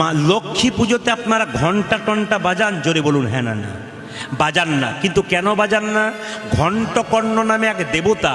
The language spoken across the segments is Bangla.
মা লক্ষ্মী পুজোতে আপনারা ঘণ্টা টন্টা বাজান, জোরে বলুন হ্যাঁ না না। বাজান না, কিন্তু কেন বাজান না? ঘণ্টকর্ণ নামে এক দেবতা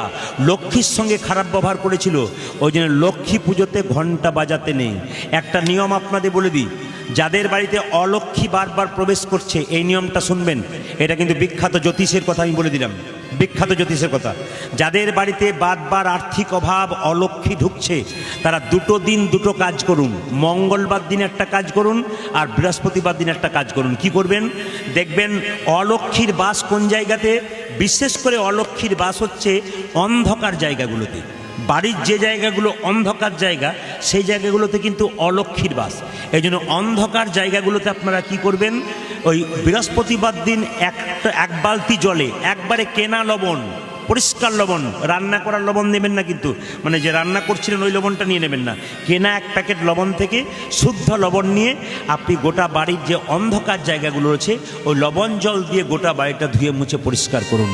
লক্ষ্মীর সঙ্গে খারাপ ব্যবহার করেছিল। ওই জন্য লক্ষ্মী পুজোতে ঘণ্টা বাজাতে নেই। একটা নিয়ম আপনাদের বলে দিই যাদের বাড়িতে অলক্ষ্মী বারবার প্রবেশ করছে, এই নিয়মটা শুনবেন। এটা কিন্তু বিখ্যাত জ্যোতিষের কথা আমি বলে দিলাম। বিখ্যাত জ্যোতিষের কথা। যাদের বাড়িতে বারবার আর্থিক অভাব, অলক্ষ্মী ঢুকছে, তারা দুটো দিন দুটো কাজ করুন। মঙ্গলবার দিন একটা কাজ করুন আর বৃহস্পতিবার দিন একটা কাজ করুন। কি করবেন? দেখবেন অলক্ষীর বাস কোন জায়গাতে? বিশেষ করে অলক্ষ্মীর বাস হচ্ছে অন্ধকার জায়গাগুলোতে। বাড়ির যে জায়গাগুলো অন্ধকার জায়গা, সেই জায়গাগুলোতে কিন্তু অলক্ষ্মীর বাস। এই জন্য অন্ধকার জায়গাগুলোতে আপনারা কি করবেন? ওই বৃহস্পতিবার দিন একটা, এক বালতি জলে, একবারে কেনা লবণ, পরিষ্কার লবণ, রান্না করার লবণ নেবেন না কিন্তু। মানে যে রান্না করছিলেন, ওই লবণটা নিয়ে নেবেন না। কেনা এক প্যাকেট লবণ থেকে শুদ্ধ লবণ নিয়ে আপনি গোটা বাড়ির যে অন্ধকার জায়গাগুলো রয়েছে, ওই লবণ জল দিয়ে গোটা বাড়িটা ধুয়ে মুছে পরিষ্কার করুন।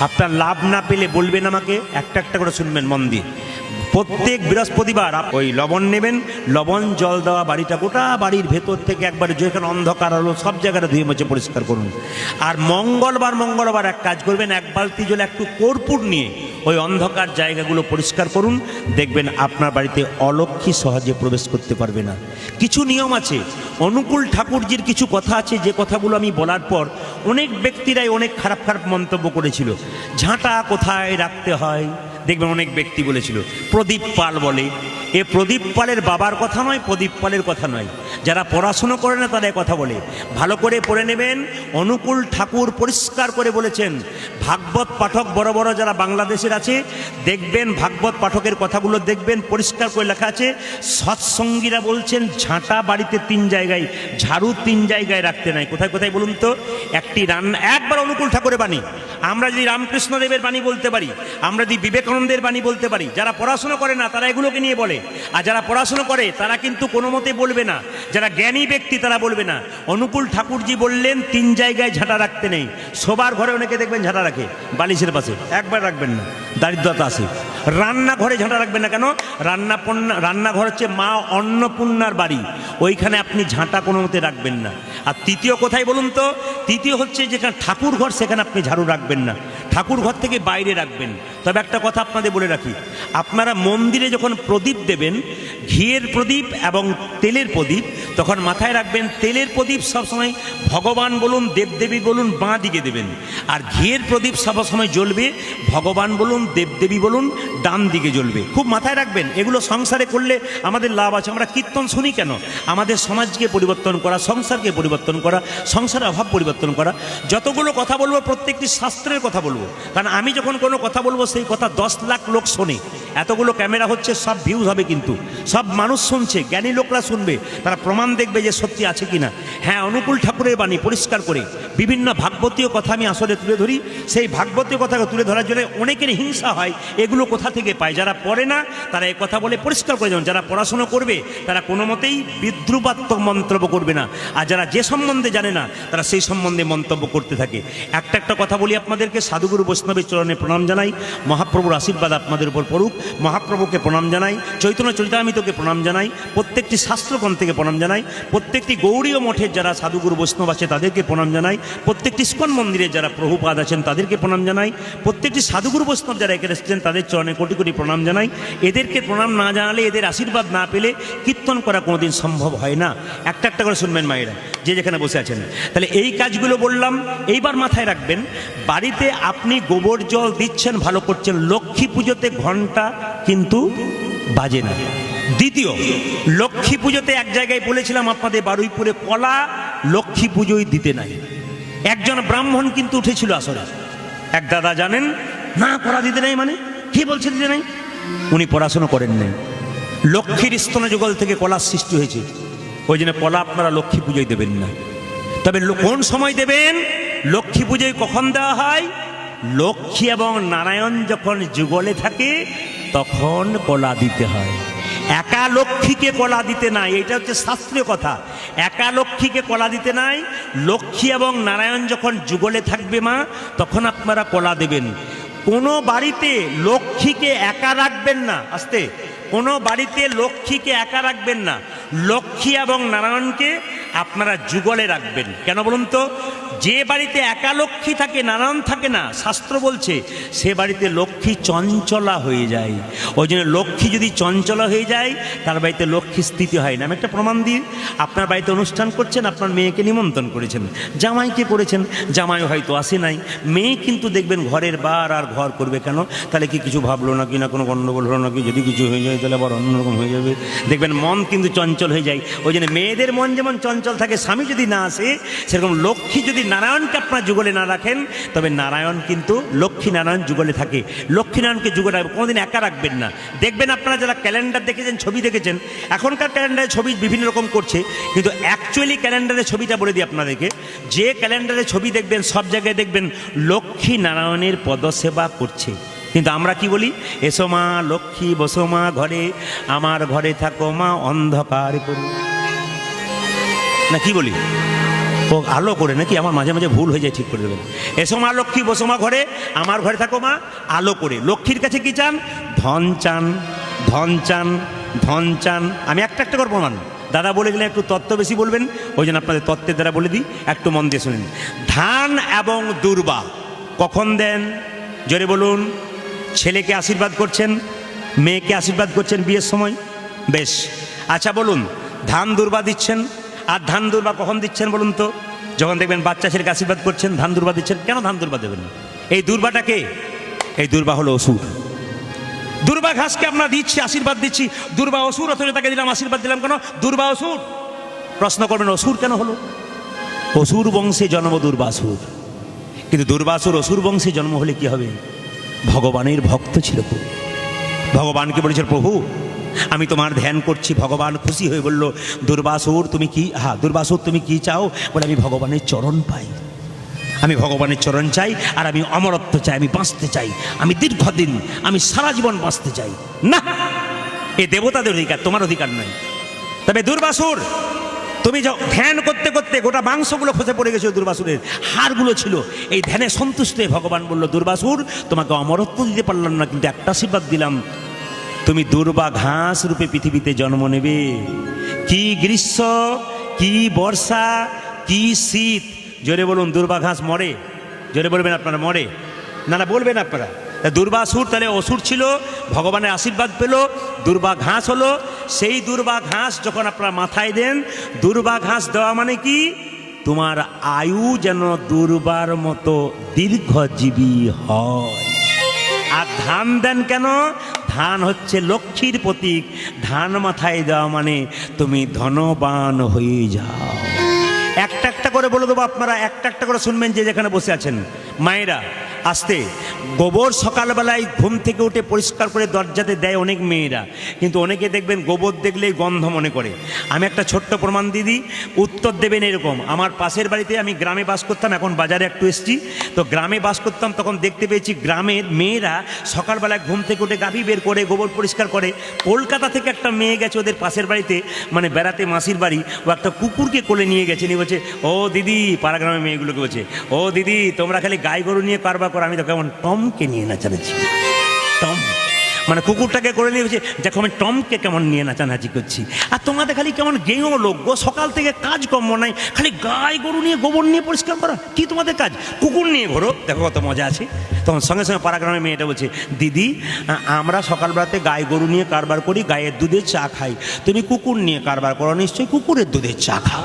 আপনার লাভ না পেলে বলবেন আমাকে, একটা একটা করে শুনবেন মন দিয়ে। প্রত্যেক বৃহস্পতিবার ওই লবণ নেবেন, লবণ, জল দেওয়া বাড়িটা, গোটা বাড়ির ভেতর থেকে একবার যেখানে অন্ধকার হলো, সব জায়গাটা ধুয়ে মুছে পরিষ্কার করুন। আর মঙ্গলবার মঙ্গলবার এক কাজ করবেন, এক বালতি জলে একটু কর্পূর নিয়ে ওই অন্ধকার জায়গাগুলো পরিষ্কার করুন, দেখবেন আপনার বাড়িতে অলক্ষী সহজে প্রবেশ করতে পারবে না। কিছু নিয়ম আছে। অনুকূল ঠাকুরজির কিছু কথা আছে, যে কথাগুলো আমি বলার পর অনেক ব্যক্তিরাই অনেক খারাপ খারাপ মন্তব্য করেছিল। ঝাঁটা কোথায় রাখতে হয়? দেখবেন অনেক ব্যক্তি বলেছিল, প্রদীপ পাল বলে। এ প্রদীপ পালের বাবার কথা নয়, প্রদীপ পালের কথা নয়। যারা পড়াশুনো করে না এ কথা বলে। ভালো করে পড়ে নেবেন, অনুকূল ঠাকুর পরিষ্কার করে বলেছেন। ভাগবত পাঠক বড় বড় যারা বাংলাদেশের আছে, দেখবেন ভাগবত পাঠকের কথাগুলো দেখবেন, পরিষ্কার করে লেখা আছে। সৎসঙ্গীরা বলছেন, ঝাঁটা বাড়িতে তিন জায়গায়, ঝাড়ু তিন জায়গায় রাখতে নাই। কোথায় কোথায় বলুন তো? একটি রান্না একবার অনুকূল ঠাকুরের বাণী। আমরা যদি রামকৃষ্ণ দেবের বাণী বলতে পারি, আমরা যদি বিবেকানন্দের বাণী বলতে পারি। যারা পড়াশোনা করে না, তারা এগুলোকে নিয়ে বলে। আর যারা পড়াশোনা করে, তারা কিন্তু কোনো মতে বলবে না। যারা জ্ঞানী ব্যক্তি, তারা বলবে না। অনুকূল ঠাকুরজি বললেন, তিন জায়গায় ঝাঁটা রাখতে নেই। সবার ঘরে অনেকে দেখবেন ঝাঁটা রাখে, বালিশের পাশে। একবার রাখবেন না। দারিদ্রতা আসে রান্নাঘরে ঝাঁটা রাখবেন না কেন? রান্না রান্নাঘর হচ্ছে মা অন্নপূর্ণার বাড়ি। ওইখানে আপনি ঝাঁটা কোনো মতে রাখবেন না। আর তৃতীয় কোথায় বলুন তো? তৃতীয় হচ্ছে যেখানে ঠাকুর ঘর সেখানে আপনি ঝাড়ু রাখবেন না। ঠাকুর ঘর থেকে বাইরে রাখবেন। তবে একটা কথা আপনাদের বলে রাখি। আপনারা মন্দিরে যখন প্রদীপ দেবেন ঘিয়ের প্রদীপ এবং তেলের প্রদীপ। তখন মাথায় রাখবেন, তেলের প্রদীপ সবসময় ভগবান বলুন, দেবদেবী বলুন, বাঁ দিকে দেবেন। আর ঘিয়ের প্রদীপ সবসময় জ্বলবে, ভগবান বলুন, দেবদেবী বলুন, ডান দিকে জ্বলবে। খুব মাথায় রাখবেন, এগুলো সংসারে করলে আমাদের লাভ আছে। আমরা কীর্তন শুনি কেন? আমাদের সমাজকে পরিবর্তন করা, সংসারকে পরিবর্তন করা সংসারের অভাব পরিবর্তন করা। যতগুলো কথা বলব, প্রত্যেকটি শাস্ত্রের কথা বলব। কারণ আমি যখন কোনো কথা বলব, সেই কথা দশ লাখ লোক শোনে। এতগুলো ক্যামেরা হচ্ছে, সব ভিউজ হবে কিন্তু। সব মানুষ শুনছে, জ্ঞানী লোকরা শুনবে, তারা প্রমাণ দেখবে যে সত্যি আছে কি না হ্যাঁ অনুকূল ঠাকুরের বাণী পরিষ্কার করে, বিভিন্ন ভাগবতীয় কথা আমি আসলে তুলে ধরি। সেই ভাগবতীয় কথাকে তুলে ধরার জন্য অনেকের হিংসা হয়, এগুলো কোথা থেকে পায়? যারা পড়ে না, তারা এই কথা বলে পরিষ্কার করে যেমন যারা পড়াশুনো করবে, তারা কোনো মতেই বিদ্রুপাত্মক মন্তব্য করবে না। আর যারা যে সম্বন্ধে জানে না, তারা সেই সম্বন্ধে মন্তব্য করতে থাকে। একটা একটা কথা বলি আপনাদেরকে। সাধুগুরু বৈষ্ণবের চরণে প্রণাম জানাই। মহাপ্রভুর আশীর্বাদ আপনাদের উপর পড়ুক। মহাপ্রভুকে প্রণাম জানাই, চৈতন্য চরিতামিতকে প্রণাম জানাই, প্রত্যেকটি শাস্ত্রগণ থেকে প্রণাম জানাই, প্রত্যেকটি গৌড়ীয় মঠের যারা সাধুগুরু বৈষ্ণব আছে তাদেরকে প্রণাম জানাই, প্রত্যেকটি ইস্কন মন্দিরে যারা প্রভুপাদ আছেন তাদেরকে প্রণাম জানাই, প্রত্যেকটি সাধুগুরু বৈষ্ণব যারা এখানে এসেছেন তাদের চরণে কোটি কোটি প্রণাম জানাই। এদেরকে প্রণাম না জানালে, এদের আশীর্বাদ না পেলে কীর্তন করা কোনোদিন সম্ভব হয় না। একটা একটা করে শুনবেন মায়েরা, যে যেখানে বসে আছেন। তাহলে এই কাজগুলো বললাম, এইবার মাথায় রাখবেন, বাড়িতে আপনি গোবর জল দিচ্ছেন, ভালো করছেন, লক্ষ্মী পুজোতে ঘণ্টা কিন্তু বাজে না। দ্বিতীয়, লক্ষ্মী পুজোতে এক জায়গায় বলেছিলাম আপনাদের বারুইপুরে কলা লক্ষ্মী পুজোয় দিতে নাই। একজন ব্রাহ্মণ কিন্তু উঠেছিল আসলে এক দাদা জানেন, না, কলা দিতে নাই মানে? কি বলছে দিতে নাই? উনি পড়াশুনো করেন নাই। লক্ষ্মীর স্তন যুগল থেকে কলার সৃষ্টি হয়েছে। ওই জন্য কলা আপনারা লক্ষ্মী পুজোয় দেবেন না। তবে কোন সময় দেবেন? লক্ষ্মী পুজোয় কখন দেওয়া হয়? লক্ষ্মী এবং নারায়ণ যখন যুগলে থাকে তখন কলা দিতে হয়। একা লক্ষ্মীকে কলা দিতে নাই এটা হচ্ছে শাস্ত্রীয় কথা। একা লক্ষ্মীকে কলা দিতে নাই, লক্ষ্মী এবং নারায়ণ যখন যুগলে থাকবে মা, তখন আপনারা কলা দেবেন। কোনো বাড়িতে লক্ষ্মীকে একা রাখবেন না, আস্তে। কোনো বাড়িতে লক্ষ্মীকে একা রাখবেন না। লক্ষ্মী এবং নারায়ণকে আপনারা যুগলে রাখবেন। কেন বলুন তো? যে বাড়িতে একা লক্ষ্মী থাকে, নানান থাকে না, শাস্ত্র বলছে, সে বাড়িতে লক্ষ্মী চঞ্চলা হয়ে যায়। ওই জন্য লক্ষ্মী যদি চঞ্চলা হয়ে যায়, তার বাড়িতে লক্ষ্মী স্থিতি হয় না। আমি একটা প্রমাণ দিই, আপনার বাড়িতে অনুষ্ঠান করছেন, আপনার মেয়েকে নিমন্ত্রণ করেছেন। জামাইকে করেছেন জামাই হয়তো আসে নাই। মেয়ে কিন্তু দেখবেন ঘরের বার আর ঘর করবে কেন? তাহলে কি কিছু ভাবলো না কি না কোনো গণ্ডগোল হলো নাকি? যদি কিছু হয়ে যায়, তাহলে আবার অন্যরকম হয়ে যাবে। দেখবেন মন কিন্তু চঞ্চল হয়ে যায়। ওই জন্য মেয়েদের মন যেমন চঞ্চল থাকে, স্বামী যদি না আসে, সেরকম লক্ষ্মী যদি নারায়ণকে আপনার যুগলে না রাখেন, তবে নারায়ণ কিন্তু লক্ষ্মী নারায়ণ যুগলে থাকে। লক্ষ্মী নারায়ণকে যুগলে রাখবেন, কোনোদিন একা রাখবেন না। দেখবেন আপনারা যারা ক্যালেন্ডার দেখেছেন, ছবি দেখেছেন, এখনকার ক্যালেন্ডারে ছবি বিভিন্ন রকম করছে, কিন্তু অ্যাকচুয়ালি ক্যালেন্ডারের ছবিটা বলে দিই আপনাদেরকে, যে ক্যালেন্ডারে ছবি দেখবেন, সব জায়গায় দেখবেন লক্ষ্মী নারায়ণের পদসেবা করছে। কিন্তু আমরা কি বলি? এসো মা, লক্ষ্মী, বসো মা ঘরে, আমার ঘরে থাকো মা, অন্ধকার করি। না, কি বলি? ও আলো করে নাকি আমার মাঝে মাঝে ভুল হয়ে যায় ঠিক করে দেবেন। এসো মা লক্ষ্মী, বসো মা ঘরে, আমার ঘরে থাকো মা, আলো করে। লক্ষ্মীর কাছে কি চান? ধন চান ধন চান ধন চান। আমি একটা একটা করে প্রমাণ দাদা বলে দিলে একটু তত্ত্ব বেশি বলবেন, ওই জন্য আপনাদের তত্ত্বের দ্বারা বলে দিই, একটু মন দিয়ে শুনেন। ধান এবং দুর্বা, কখন দেন? জোরে বলুন। ছেলেকে আশীর্বাদ করছেন, মেয়েকে আশীর্বাদ করছেন বিয়ের সময়? বেশ। আচ্ছা বলুন, ধান দুর্বা দিচ্ছেন আর ধান দুর্বা কখন দিচ্ছেন বলুন তো? যখন দেখবেন বাচ্চা ছেলেকে আশীর্বাদ করছেন, ধান দুর্বা দিচ্ছেন, কেন ধান দুর্বা দেবেন? এই দুর্বাটা কে? এই দুর্বা হলো অসুর। দুর্বা ঘাসকে আমরা দিচ্ছি, আশীর্বাদ দিচ্ছি। দুর্বা অসুর, অথচ তাকে দিলাম, আশীর্বাদ দিলাম কেন? দুর্বা অসুর। প্রশ্ন করবেন, অসুর কেন হলো? অসুর বংশে জন্ম দুর্বাসুর কিন্তু দুর্বাসুর অসুর বংশে জন্ম হলে কি হবে? ভগবানের ভক্ত ছিল প্রভু। ভগবানকে বলেছিল প্রভু আমি তোমার ধ্যান করছি, ভগবান খুশি হয়ে বলল, দুর্বাসুর, তুমি কি হ্যাঁ দুর্বাসুর, তুমি কি চাও? বলে, আমি ভগবানের চরণ পাই। আমি ভগবানের চরণ চাই, আর আমি অমরত্ব চাই, আমি বাঁচতে চাই। আমি দীর্ঘদিন, আমি সারা জীবন বাঁচতে চাই। না, এ দেবতাদের অধিকার, তোমার অধিকার নয়। তবে দুর্বাসুর, তুমি ধ্যান করতে করতে গোটা মাংসগুলো খসে পড়ে গেছিল দুর্বাসুরের। হাড়গুলো ছিল। এই ধ্যানে সন্তুষ্ট ভগবান বলল, দুর্বাসুর, তোমাকে অমরত্ব দিতে পারলাম না, কিন্তু একটা আশীর্বাদ দিলাম। তুমি দুর্বা ঘাস রূপে পৃথিবীতে জন্ম নেবে। কি গ্রীষ্ম, কি বর্ষা, কি শীত? জোরে বলুন, দুর্বা ঘাস মরে। জোরে বলবেন আপনারা, মরে। না না, বলবেন আপনারা। দুর্বাসুর তাহলে অসুর ছিল, ভগবানের আশীর্বাদ পেল, দুর্বা ঘাস হলো। সেই দুর্বা ঘাস যখন আপনারা মাথায় দেন, দুর্বা ঘাস দেওয়া মানে কি? তোমার আয়ু যেন দুর্বার মতো দীর্ঘজীবী হয়। আর ধান দেন কেন? ধান হচ্ছে লক্ষ্মীর প্রতীক। ধান মাথায় দেওয়া মানে তুমি ধনবান হয়ে যাও। একটা একটা করে বলে দেবো আপনারা, একটা একটা করে শুনবেন যে যেখানে বসে আছেন। মায়েরা আসতে। গোবর সকালবেলায় ঘুম থেকে উঠে পরিষ্কার করে দরজাতে দেয় অনেক মেয়েরা। কিন্তু অনেকে দেখবেন গোবর দেখলেই গন্ধ মনে করে। আমি একটা ছোট্ট প্রমাণ দিয়ে দিই। উত্তর দেবেন এরকম। আমার পাশের বাড়িতে আমি গ্রামে বাস করতাম, এখন বাজারে একটু এসছি। তো গ্রামে বাস করতাম, তখন দেখতে পেয়েছি গ্রামের মেয়েরা সকালবেলায় ঘুম থেকে উঠে গাভী বের করে, গোবর পরিষ্কার করে। কলকাতা থেকে একটা মেয়ে গেছে ওদের পাশের বাড়িতে মানে বেড়াতে মাসির বাড়ি। ও একটা কুকুরকে কোলে নিয়ে গেছে। নিয়ে বলছে, ও দিদি, পাড়া গ্রামের মেয়েগুলোকে বলছে, ও দিদি, তোমরা খালি গাই গরু নিয়ে কারবার করো আমি তো কেমন টমকে নিয়ে নাচানাচি। টম মানে কুকুরটাকে করে নিয়ে বলছে, দেখো, আমি টমকে কেমন নিয়ে নাচানাচি করছি। আর তোমাদের খালি কেমন গেঁয়ো লোক গো, সকাল থেকে কাজ কম নাই, খালি গাই গরু নিয়ে, গোবর নিয়ে পরিষ্কার করা, কি তোমাদের কাজ? কুকুর নিয়ে ঘোরো, দেখো কত মজা আছে। তখন সঙ্গে সঙ্গে পাড়াগ্রামের মেয়েটা বলছে, দিদি আমরা সকালবেলাতে গাই গরু নিয়ে কারবার করি গায়ের দুধের চা খাই। তুমি কুকুর নিয়ে কারবার করো, নিশ্চয়ই কুকুরের দুধের চা খাও।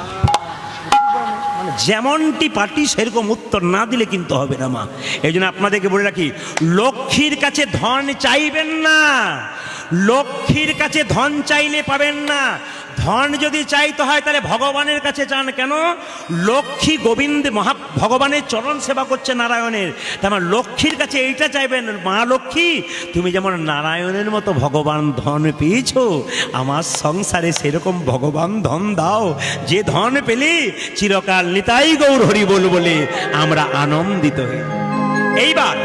যেমনটি পার্টি, সেরকম উত্তর না দিলে কিন্তু হবে না, মা। এই জন্য আপনাদেরকে বলে রাখি, লক্ষ্মীর কাছে ধন চাইবেন না লক্ষ্মীর কাছে ধন চাইলে পাবেন না। ধন যদি চাইতে হয়, তাহলে ভগবানের কাছে চান কেন? লক্ষ্মী গোবিন্দ মহা, ভগবানের চরণ সেবা করছে নারায়ণের। তার মানে লক্ষ্মীর কাছে এইটা চাইবেন, মা লক্ষ্মী, তুমি যেমন নারায়ণের মতো ভগবান ধন পেয়েছ, আমার সংসারে সেরকম ভগবান ধন দাও। যে ধন পেলে চিরকাল নিতাই গৌর হরি বল বলে আমরা আনন্দিত হই। এইবার,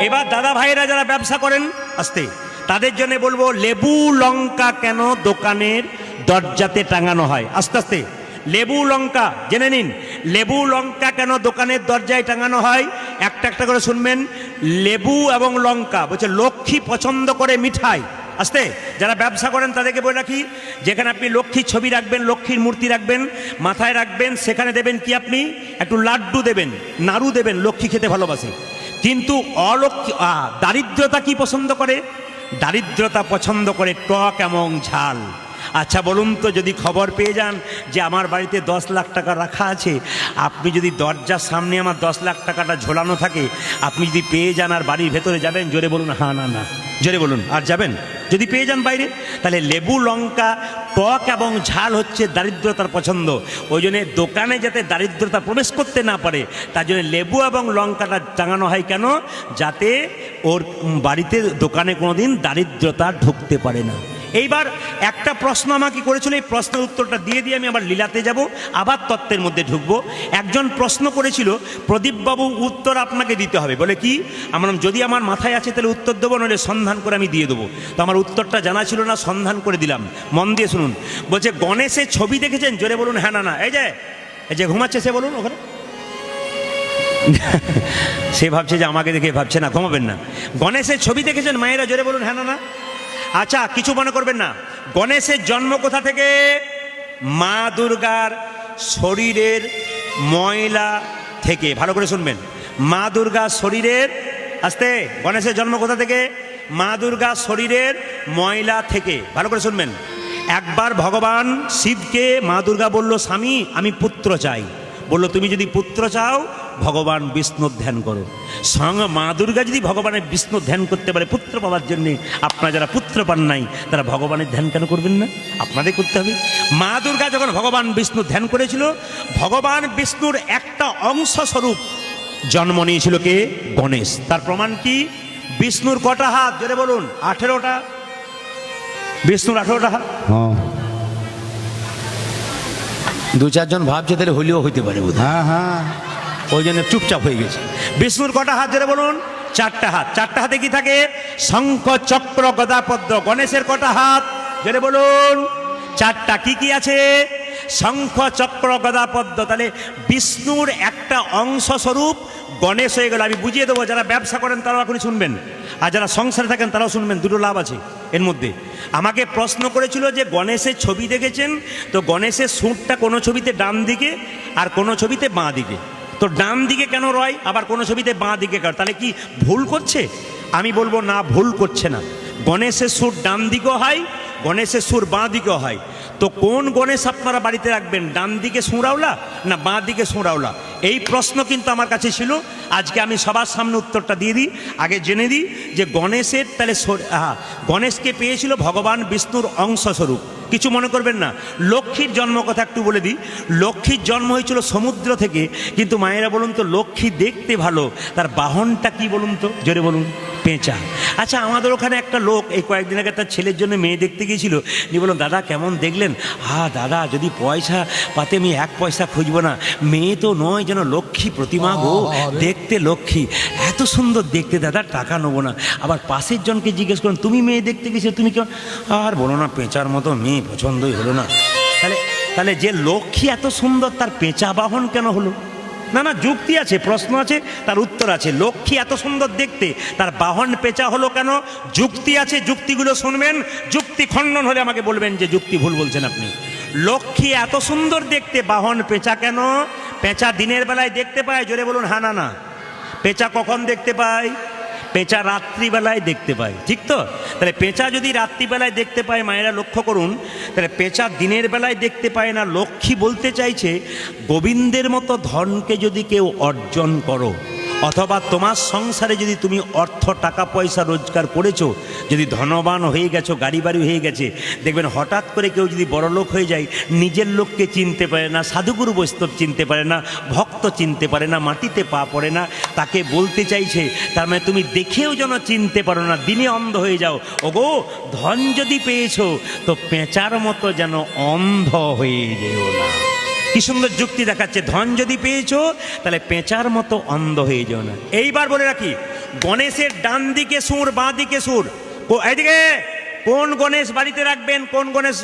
এবার দাদা ভাইরা যারা ব্যবসা করেন, আসতে। তাদের জন্য বলব, লেবু লঙ্কা কেন দোকানের দরজাতে টাঙানো হয়? আস্তে আস্তে। লেবু লঙ্কা, জেনে নিন। লেবু লঙ্কা কেন দোকানের দরজায় টাঙানো হয়? একটা একটা করে শুনবেন। লেবু এবং লঙ্কা, বলছে লক্ষ্মী পছন্দ করে মিঠাই। আস্তে। যারা ব্যবসা করেন তাদেরকে বলে রাখি, যেখানে আপনি লক্ষ্মীর ছবি রাখবেন, লক্ষ্মীর মূর্তি রাখবেন, মাথায় রাখবেন, সেখানে দেবেন কি আপনি? একটু লাড্ডু দেবেন, নাড়ু দেবেন, লক্ষ্মী খেতে ভালোবাসে। কিন্তু অলক্ষ্মী দারিদ্রতা কি পছন্দ করে? দারিদ্রতা পছন্দ করে টক এবং ঝাল। আচ্ছা বলুন তো যদি খবর পেয়ে যান যে আমার বাড়িতে দশ লাখ টাকা রাখা আছে আপনি যদি দরজার সামনে আমার দশ লাখ টাকাটা ঝোলানো থাকে আপনি যদি পেয়ে যান আর বাড়ির ভেতরে যাবেন জোরে বলুন হা না না। জোরে বলুন। আর যাবেন? যদি পেয়ে যান বাইরে, তাহলে লেবু, লঙ্কা, টক এবং ঝাল হচ্ছে দারিদ্রতার পছন্দ। ওই জন্য দোকানে যাতে দারিদ্রতা প্রবেশ করতে না পারে, তার জন্য লেবু এবং লঙ্কাটা টাঙানো হয় কেন? যাতে ওর বাড়িতে দোকানে কোনো দিন দারিদ্রতা ঢুকতে পারে না। এইবার একটা প্রশ্ন আমাকে করেছিল, এই প্রশ্নের উত্তরটা দিয়ে দিয়ে আমি আবার লীলাতে যাব, আবার তত্ত্বের মধ্যে ঢুকবো। একজন প্রশ্ন করেছিল, প্রদীপবাবু, উত্তর আপনাকে দিতে হবে। বলে কি? আমার যদি আমার মাথায় আছে তাহলে উত্তর দেবো, নইলে সন্ধান করে আমি দিয়ে দেবো। তো আমার উত্তরটা জানা ছিল না, সন্ধান করে দিলাম। মন দিয়ে শুনুন। বলছে গণেশের ছবি দেখেছেন? জোরে বলুন হ্যাঁ না না। এই যে এই যে ঘুমাচ্ছে সে, বলুন ওখানে। সে ভাবছে যে আমাকে দেখে ভাবছে না, ঘুমাবেন না। গণেশের ছবি দেখেছেন? মায়েরা জোরে বলুন হ্যাঁ না না। আচ্ছা কিছু মনে করবেন না। গণেশের জন্ম কোথা থেকে? মা দুর্গার শরীরের ময়লা থেকে। ভালো করে শুনবেন। মা দুর্গা শরীরের, আস্তে, গণেশের জন্ম কোথা থেকে? মা দুর্গা শরীরের ময়লা থেকে। ভালো করে শুনবেন। একবার ভগবান শিবকে মা দুর্গা বলল, স্বামী, আমি পুত্র চাই। বলল, তুমি যদি পুত্র চাও, ভগবান বিষ্ণুর ধ্যান করো। সঙ্গে মা দুর্গা যদি ভগবানের বিষ্ণু ধ্যান করতে পারে পুত্র পাওয়ার জন্যে, আপনারা যারা পুত্র পান নাই, তারা ভগবানের ধ্যান কেন করবেন না? আপনাদের করতে হবে। মা দুর্গা যখন ভগবান বিষ্ণু ধ্যান করেছিল, ভগবান বিষ্ণুর একটা অংশ স্বরূপ জন্ম নিয়েছিল কে? গণেশ। তার প্রমাণ কি? বিষ্ণুর কটা হাত? জোরে বলুন, আঠেরোটা। বিষ্ণুর আঠেরোটা হাত? হ্যাঁ। দু চারজন ভাবছে তাহলে হলেও হইতে পারে বোধ হ্যাঁ হ্যাঁ। ওই জন্য চুপচাপ হয়ে গেছে। বিষ্ণুর কটা হাত ধরে বলুন? চারটা হাত। চারটা হাতে কি থাকে? শঙ্খ চক্র গদা পদ্ম গণেশের কটা হাত? ধরে বলুন। চারটা কি কি আছে? শঙ্খ চক্র গদা পদ্ম তাহলে বিষ্ণুর একটা অংশ স্বরূপ গণেশ হয়ে গেল। আমি বুঝিয়ে দেবো যারা ব্যবসা করেন তারা এখনই শুনবেন। আর যারা সংসারে থাকেন তারাও শুনবেন দুটো লাভ আছে। এর মধ্যে। আমাকে প্রশ্ন করেছিল যে গণেশের ছবি দেখেছেন, তো গণেশের সুরটা কোনো ছবিতে ডান দিকে আর কোনো ছবিতে বাঁ দিকে। তো ডান দিকে কেন রয়, আবার কোনো ছবিতে বাঁ দিকে কার? তাহলে কি ভুল করছে? আমি বলব না, ভুল করছে না। গণেশের সুর ডান দিকেও হয়, গণেশের সুর বাঁ দিকেও হয়। তো কোন গণেশ আপনারা বাড়িতে রাখবেন? ডান দিকে সুঁড়াওলা না বাঁ দিকে সুঁড়াওলা? এই প্রশ্ন কিন্তু আমার কাছে ছিল। আজকে আমি সবার সামনে উত্তরটা দিয়ে দিই। আগে জেনে দিই যে গণেশের তাহলে হ্যাঁ গণেশকে পেয়েছিল ভগবান বিষ্ণুর অংশস্বরূপ। কিছু মনে করবেন না? লক্ষ্মীর জন্ম কথা একটু বলে দিই। লক্ষ্মীর জন্ম হয়েছিল সমুদ্র থেকে। কিন্তু মায়েরা বলুন তো, লক্ষ্মী দেখতে ভালো। তার বাহনটা কি বলুন তো? জোরে বলুন। পেঁচা। আচ্ছা আমাদের ওখানে একটা লোক এই কয়েকদিন আগে তার ছেলের জন্য মেয়ে দেখতে গিয়েছিল। নিয়ে বলুন দাদা কেমন দেখলেন? হা দাদা যদি পয়সা পাতে আমি এক পয়সা খুঁজবো না। মেয়ে তো নয় যেন লক্ষ্মী প্রতিমা গো। দেখতে লক্ষ্মী। এত সুন্দর দেখতে দাদা টাকা নেব না। আবার পাশের জনকে জিজ্ঞেস করুন তুমি মেয়ে দেখতে গেছো তুমি কেমন? আর বলো না পেঁচার মতো মেয়ে পছন্দই হলো না। তাহলে তাহলে যে লক্ষ্মী এত সুন্দর তার পেঁচা বাহন কেন হলো? না না যুক্তি আছে, প্রশ্ন আছে, তার উত্তর আছে। লক্ষ্মী এত সুন্দর দেখতে, তার বাহন পেঁচা হলো কেন? যুক্তি আছে, যুক্তিগুলো শুনবেন। যুক্তি খণ্ডন হলে আমাকে বলবেন যে যুক্তি ভুল বলছেন আপনি। লক্ষ্মী এত সুন্দর দেখতে, বাহন পেঁচা কেন? পেঁচা দিনের বেলায় দেখতে পায়? জোরে বলুন হানা না। পেঁচা কখন দেখতে পায়? পেঁচা রাত্রিবেলায় দেখতে পায় ঠিক তো? তাহলে পেঁচা যদি রাত্রিবেলায় দেখতে পায়, মায়েরা লক্ষ্য করুন, তাহলে পেঁচা দিনের বেলায় দেখতে পায় না, লক্ষ্মী বলতে চাইছে, গোবিন্দের মতো ধনকে যদি কেউ অর্জন করো। অথবা তোমার সংসারে যদি তুমি অর্থ, টাকা, পয়সা রোজগার করেছ, যদি ধনবান হয়ে গেছো গাড়ি বাড়ি হয়ে গেছে, দেখবেন হঠাৎ করে কেউ যদি বড় লোক হয়ে যায়, নিজের লোককে চিনতে পারে না, সাধুগুরু বৈষ্ণব চিনতে পারে না, ভক্ত চিনতে পারে না, মাটিতে পা পড়ে না, তাকে বলতে চাইছে, তার মানে তুমি দেখেও যেন চিনতে পারো না, দিনে অন্ধ হয়ে যাও। ওগো, ধন যদি পেয়েছ, তো পেঁচার মতো যেন অন্ধ হয়ে যেও না। কি সুন্দর যুক্তি দেখাচ্ছে, ধন যদি পেয়েছ, তাহলে পেঁচার মতো অন্ধ হয়ে যাও না। এইবার বলে রাখি, গণেশের ডান দিকে সুর, বাঁ দিকে সুর। এদিকে কোন গণেশ বাড়িতে রাখবেন, কোন গণেশ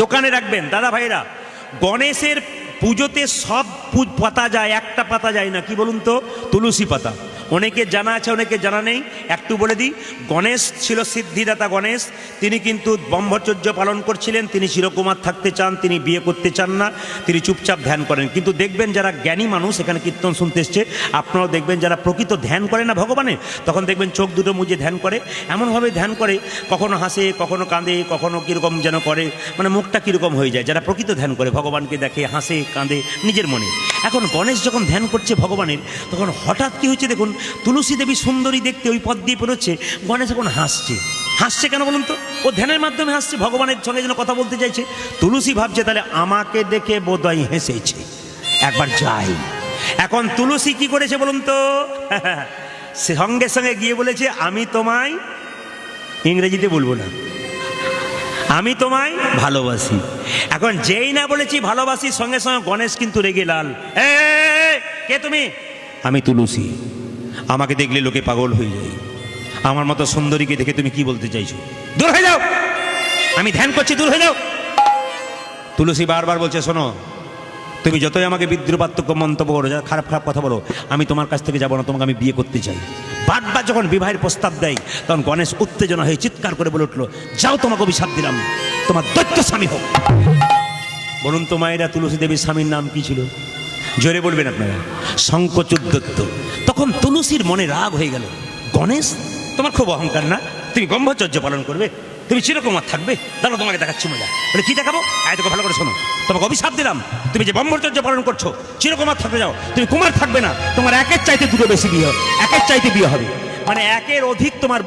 দোকানে রাখবেন? দাদা ভাইরা গণেশের পুজোতে সব পাতা যায়, একটা পাতা যায় না, কি বলুন তো? তুলসী পাতা। অনেকে জানা আছে, অনেকে জানা নেই। একটু বলে দিই, গণেশ ছিল সিদ্ধিদাতা গণেশ। তিনি কিন্তু ব্রহ্মচর্য পালন করছিলেন। তিনি চিরকুমার থাকতে চান, তিনি বিয়ে করতে চান না। তিনি চুপচাপ ধ্যান করেন। কিন্তু দেখবেন যারা জ্ঞানী মানুষ, এখানে কীর্তন শুনতে এসছে, আপনারাও দেখবেন যারা প্রকৃত ধ্যান করে না ভগবানের তখন দেখবেন চোখ দুটো মুজে ধ্যান করে। এমনভাবে ধ্যান করে, কখনো হাসে, কখনো কাঁদে, কখনো কীরকম যেন করে। মানে মুখটা কীরকম হয়ে যায়, যারা প্রকৃত ধ্যান করে, ভগবানকে দেখে, হাসে, কাঁদে নিজের মনে। এখন গণেশ যখন ধ্যান করছে ভগবানের, তখন হঠাৎ কী হচ্ছে দেখুন তুলসী দেবী সুন্দরী দেখতে ওই পথ দিয়ে পেরোচ্ছে গণেশ এখন হাসছে। হাসছে কেন বলুন তো? ও ধ্যানের মাধ্যমে হাসছে ভগবানের সঙ্গে যেন কথা বলতে চাইছে। তুলসী ভাবছে তাহলে আমাকে দেখে বোধহয় হেসেছে। একবার যাই। এখন তুলসী কি করেছে বলুন তো? সঙ্গে সঙ্গে গিয়ে বলেছে আমি তোমায় ইংরেজিতে বলব না। আমি তোমায় ভালোবাসি। এখন যেই না বলেছি ভালোবাসি সঙ্গে সঙ্গে গণেশ কিন্তু রেগে লাল। এ, কে তুমি? আমি তুলসী। আমাকে দেখলে লোকে পাগল হয়ে যায়। আমার মতো সুন্দরীকে দেখে তুমি কি বলতে চাইছো? দূর হয়ে যাও! আমি ধ্যান করছি, দূর হয়ে যাও! তুলসী বারবার বলছে, শোনো, তুমি যতই আমাকে বিদ্রুপাত্মক মন্তব্য করো, যা খারাপ খারাপ কথা বলো, আমি তোমার কাছ থেকে যাব না, তোমাকে আমি বিয়ে করতে চাই। বারবার যখন বিবাহের প্রস্তাব দেয়, তখন গণেশ উত্তেজনা হয়ে চিৎকার করে বলে উঠল, যাও তোমাকে অভিশাপ দিলাম, তোমার দৈত্য স্বামী হোক। বলুন তো মায়েরা, তুলসী দেবীর স্বামীর নাম কি ছিল? জোরে বলবেন আপনারা। শঙ্কচুদ্দত্ত তখন তুলসীর মনে রাগ হয়ে গেল। গণেশ, তোমার খুব অহংকার না? তুমি ব্রহ্মচর্য পালন করবে? তুমি চিরকুমার থাকবে? দাঁড়ো তোমাকে দেখাচ্ছি মজা। বলে, কি দেখাবো? আয়, তোকে ভালো করে শোনো। তোমাকে অভিশাপ দিলাম। তুমি যে ব্রহ্মচর্য পালন করছ, চিরকুমার থাকতে যাও। তুমি কুমার থাকবে না। তোমার একের চাইতে দুটো বেশি বিয়ে একের চাইতে বিয়ে হবে। মানে একের অধিক তোমার